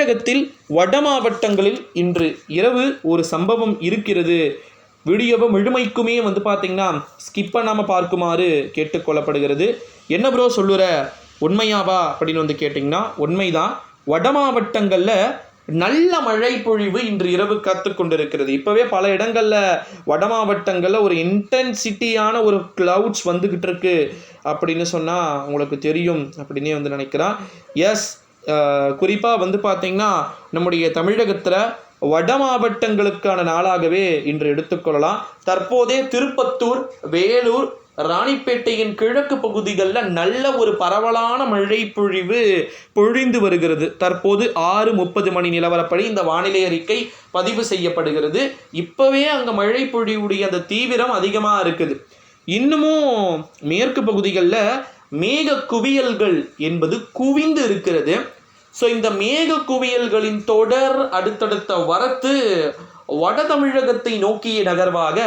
தமிழகத்தில் வட மாவட்டங்களில் இன்று இரவு ஒரு சம்பவம் இருக்கிறது. வீடியோவை முழுமைக்குமே வந்து பார்த்தீங்கன்னா ஸ்கிப் பண்ணாமல் பார்க்குமாறு கேட்டுக்கொள்ளப்படுகிறது. என்ன ப்ரோ சொல்லுற? உண்மையாவா? அப்படின்னு வந்து கேட்டிங்கன்னா உண்மைதான். வட மாவட்டங்களில் நல்ல மழை பொழிவு இன்று இரவு காத்து கொண்டிருக்கிறது. இப்போவே பல இடங்களில் வட மாவட்டங்களில் ஒரு இன்டென்சிட்டியான ஒரு கிளவுட்ஸ் வந்துக்கிட்டு இருக்கு அப்படின்னு சொன்னால் உங்களுக்கு தெரியும் அப்படின்னே வந்து நினைக்கிறேன். எஸ் குறிப்பாக வந்து பார்த்திங்கன்னா நம்முடைய தமிழகத்தில் வட மாவட்டங்களுக்கான நாளாகவே இன்று எடுத்துக்கொள்ளலாம் தற்போதே திருப்பத்தூர் வேலூர் ராணிப்பேட்டையின் கிழக்கு பகுதிகளில் நல்ல ஒரு பரவலான மழை பொழிவு பொழிந்து வருகிறது. தற்போது ஆறு முப்பது மணி நிலவரப்படி இந்த வானிலை அறிக்கை பதிவு செய்யப்படுகிறது. இப்போவே அங்கே மழை பொழிவுடைய அந்த தீவிரம் அதிகமாக இருக்குது. இன்னமும் மேற்கு பகுதிகளில் மேக குவியல்கள் என்பது குவிந்து இருக்கிறது. ஸோ இந்த மேக குவியல்களின் தொடர் அடுத்தடுத்த வரத்து வட தமிழகத்தை நோக்கிய நகர்வாக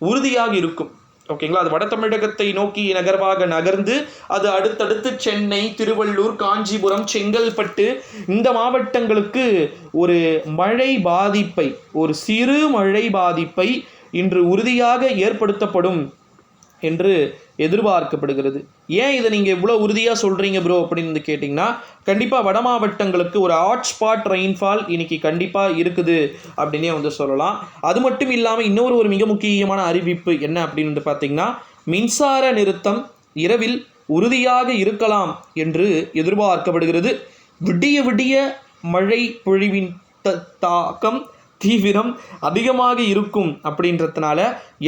உறுதியாக இருக்கும். ஓகேங்களா அது வட தமிழகத்தை நோக்கி நகர்வாக நகர்ந்து அது அடுத்தடுத்து சென்னை திருவள்ளூர் காஞ்சிபுரம் செங்கல்பட்டு இந்த மாவட்டங்களுக்கு ஒரு மழை பாதிப்பை ஒரு சிறு மழை பாதிப்பை இன்று உறுதியாக ஏற்படுத்தப்படும் என்று எதிர்பார்க்கப்படுகிறது. ஏன் இதை நீங்கள் இவ்வளோ உறுதியாக சொல்கிறீங்க ப்ரோ அப்படின்னு வந்து கேட்டிங்கன்னா கண்டிப்பாக வட மாவட்டங்களுக்கு ஒரு ஹாட்ஸ்பாட் ரெயின்ஃபால் இன்னைக்கு கண்டிப்பாக இருக்குது அப்படின்னே வந்து சொல்லலாம். அது மட்டும் இல்லாமல் இன்னொரு ஒரு மிக முக்கியமான அறிவிப்பு என்ன அப்படின்னு வந்து பார்த்தீங்கன்னா மின்சார நிறுத்தம் இரவில் உறுதியாக இருக்கலாம் என்று எதிர்பார்க்கப்படுகிறது. விடிய விடிய மழை பொழிவின் த- தாக்கம் தீவிரம் அதிகமாக இருக்கும் அப்படின்றதுனால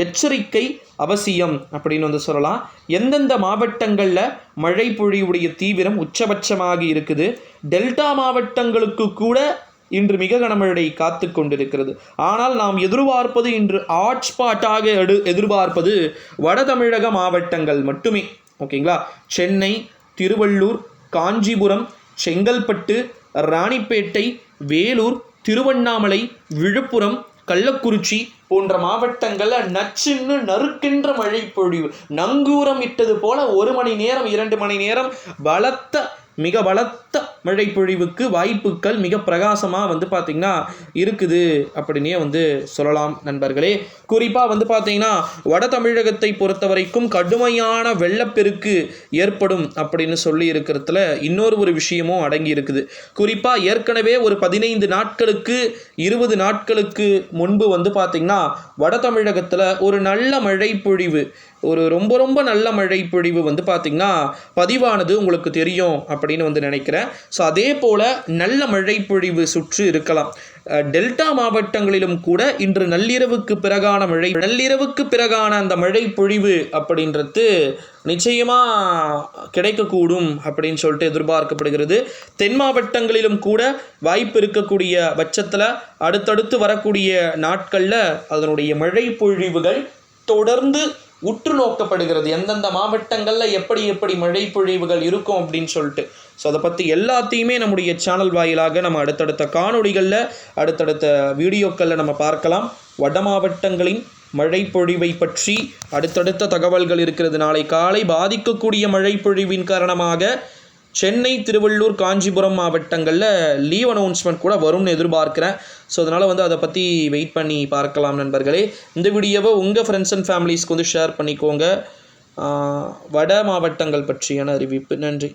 எச்சரிக்கை அவசியம் அப்படின்னு வந்து சொல்லலாம். எந்தெந்த மாவட்டங்களில் மழை பொழிவுடைய தீவிரம் உச்சபட்சமாக இருக்குது? டெல்டா மாவட்டங்களுக்கு கூட இன்று மிக கனமழை காத்து கொண்டிருக்கிறது. ஆனால் நாம் எதிர்பார்ப்பது இன்று ஹாட்ஸ்பாட்டாக எடு எதிர்பார்ப்பது வட தமிழக மாவட்டங்கள் மட்டுமே. ஓகேங்களா? சென்னை திருவள்ளூர் காஞ்சிபுரம் செங்கல்பட்டு ராணிப்பேட்டை வேலூர் திருவண்ணாமலை விழுப்புரம் கள்ளக்குறிச்சி போன்ற மாவட்டங்களில் நச்சுன்னு நறுக்கின்ற மழை பொழிவு நங்கூரம் இட்டது போல ஒரு மணி நேரம் இரண்டு மணி நேரம் பலத்த மிக பலத்த மழை பொழிவுக்கு வாய்ப்புகள் மிக பிரகாசமாக வந்து பார்த்திங்கன்னா இருக்குது அப்படின்னே வந்து சொல்லலாம் நண்பர்களே. குறிப்பாக வந்து பார்த்திங்கன்னா வட தமிழகத்தை பொறுத்த வரைக்கும் கடுமையான வெள்ளப்பெருக்கு ஏற்படும் அப்படின்னு சொல்லி இருக்கிறதுல இன்னொரு ஒரு விஷயமும் அடங்கி இருக்குது. குறிப்பாக ஏற்கனவே ஒரு பதினைந்து நாட்களுக்கு இருபது நாட்களுக்கு முன்பு வந்து பார்த்திங்கன்னா வட தமிழகத்தில் ஒரு நல்ல மழை பொழிவு ஒரு ரொம்ப ரொம்ப நல்ல மழை பொழிவு வந்து பார்த்திங்கன்னா பதிவானது உங்களுக்கு தெரியும் அப்படின்னு வந்து நினைக்கிறேன். ஸோ அதே போல் நல்ல மழை பொழிவு சுற்று இருக்கலாம். டெல்டா மாவட்டங்களிலும் கூட இன்று நள்ளிரவுக்கு பிறகான மழை நள்ளிரவுக்கு பிறகான அந்த மழை பொழிவு அப்படின்றது நிச்சயமாக கிடைக்கக்கூடும் அப்படின்னு சொல்லிட்டு எதிர்பார்க்கப்படுகிறது. தென் மாவட்டங்களிலும் கூட வாய்ப்பு இருக்கக்கூடிய பட்சத்தில் அடுத்தடுத்து வரக்கூடிய நாட்களில் அதனுடைய மழை பொழிவுகள் தொடர்ந்து உற்று நோக்கப்படுகிறது. எந்தெந்த மாவட்டங்களில் எப்படி எப்படி மழை பொழிவுகள் இருக்கும் அப்படின்னு சொல்லிட்டு. ஸோ அதை பற்றி எல்லாத்தையுமே நம்முடைய சேனல் வாயிலாக நம்ம அடுத்தடுத்த காணொளிகளில் அடுத்தடுத்த வீடியோக்களில் நம்ம பார்க்கலாம். வட மாவட்டங்களின் மழை பொழிவை பற்றி அடுத்தடுத்த தகவல்கள் இருக்கிறது. நாளை காலை பாதிக்கக்கூடிய மழை பொழிவின் காரணமாக சென்னை திருவள்ளூர் காஞ்சிபுரம் மாவட்டங்களில் லீவ் அனௌன்ஸ்மெண்ட் கூட வரும்னு எதிர்பார்க்குறேன். ஸோ அதனால் வந்து அதை பற்றி வெயிட் பண்ணி பார்க்கலாம் நண்பர்களே. இந்த வீடியோவை உங்கள் ஃப்ரெண்ட்ஸ் அண்ட் ஃபேமிலிஸ்க்கு வந்து ஷேர் பண்ணிக்கோங்க. வட மாவட்டங்கள் பற்றியான அறிவிப்பு. நன்றி.